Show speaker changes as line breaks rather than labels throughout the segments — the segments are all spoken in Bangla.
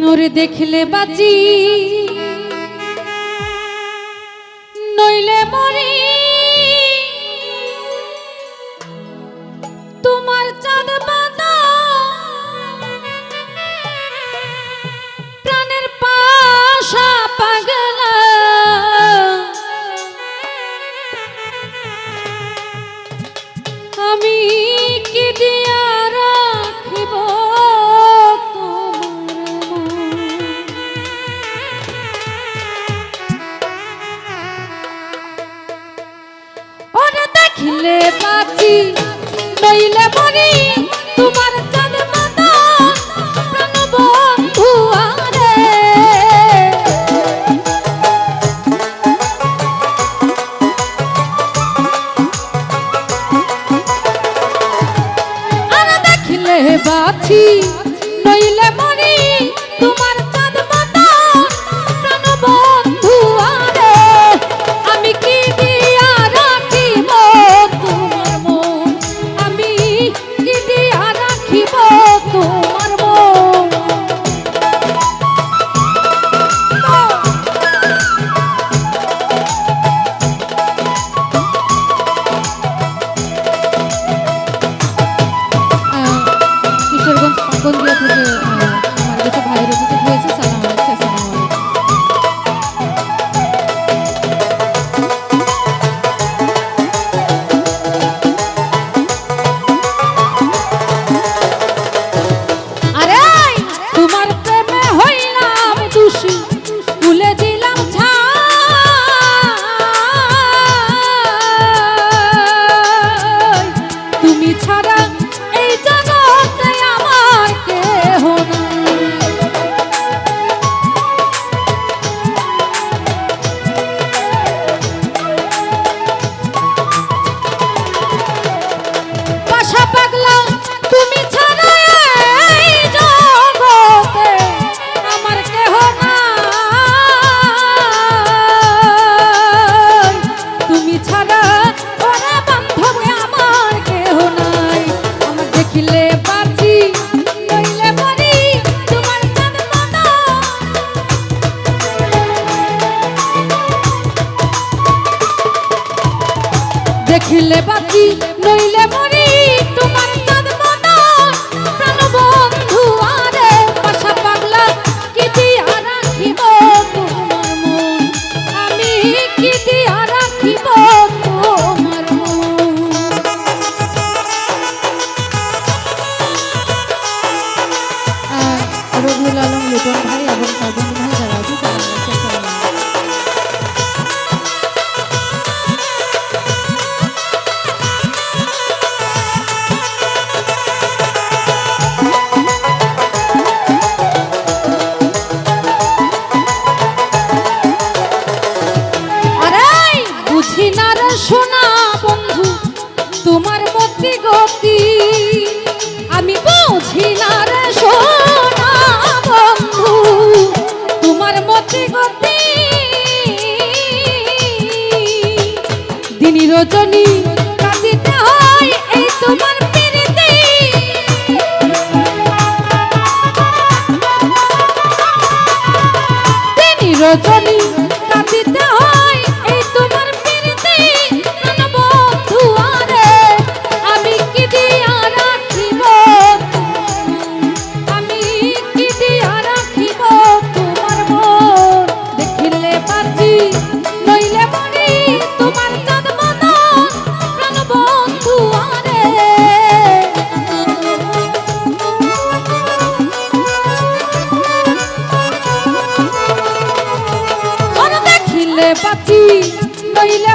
নুরে দেখলে বাজি নইলে মরি। আর রচিত হয়েছে পাচ্ছি নইলে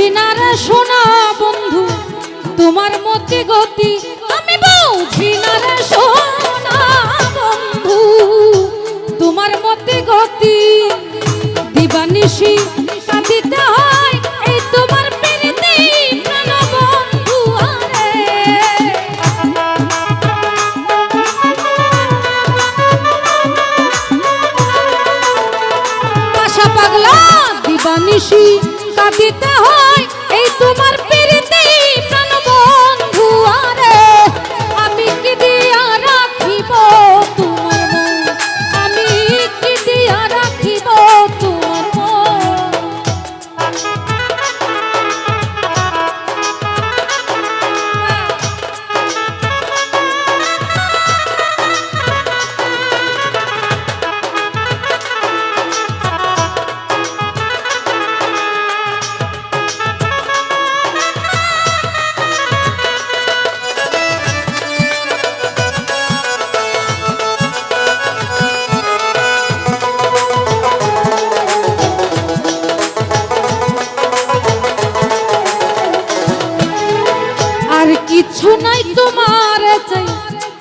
বুঝিনারে সোনা বন্ধু, তোমার মতে গতি। আমি বুঝিনারে সোনা বন্ধু, তোমার মতি গতি। দিবানিশি কাঁদিতে হয়, এই তোমার পাগলা, দিবানিশি কাঁদিতে হয়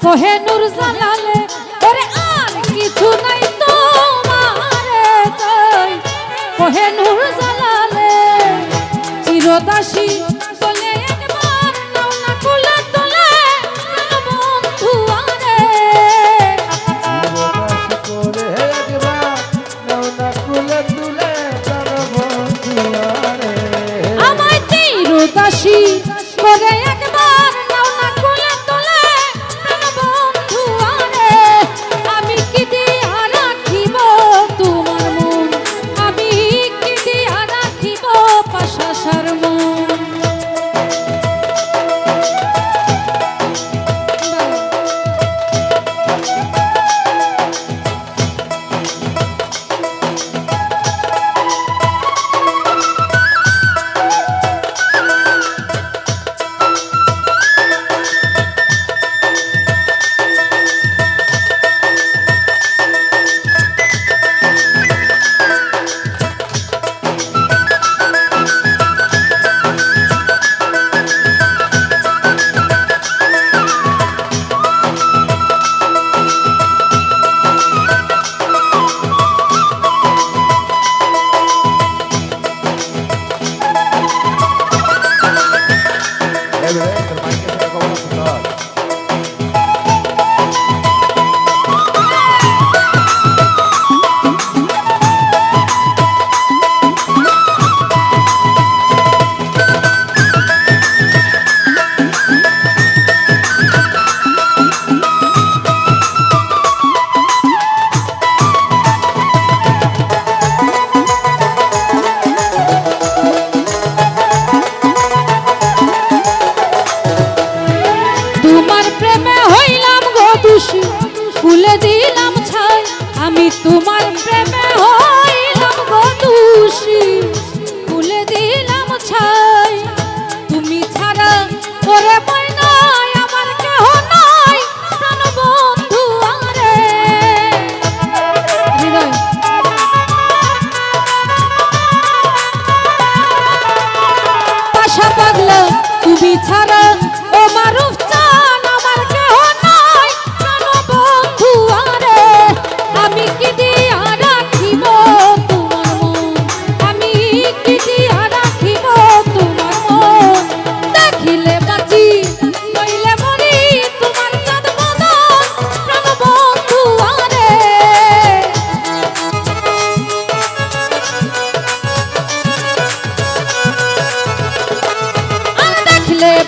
তোহে নূর জালালে ওরে আর কিছু নাই তোমারে তাই। তোহে নূর জালালে চিরদাসী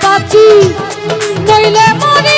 বাঁচি নইলে মরে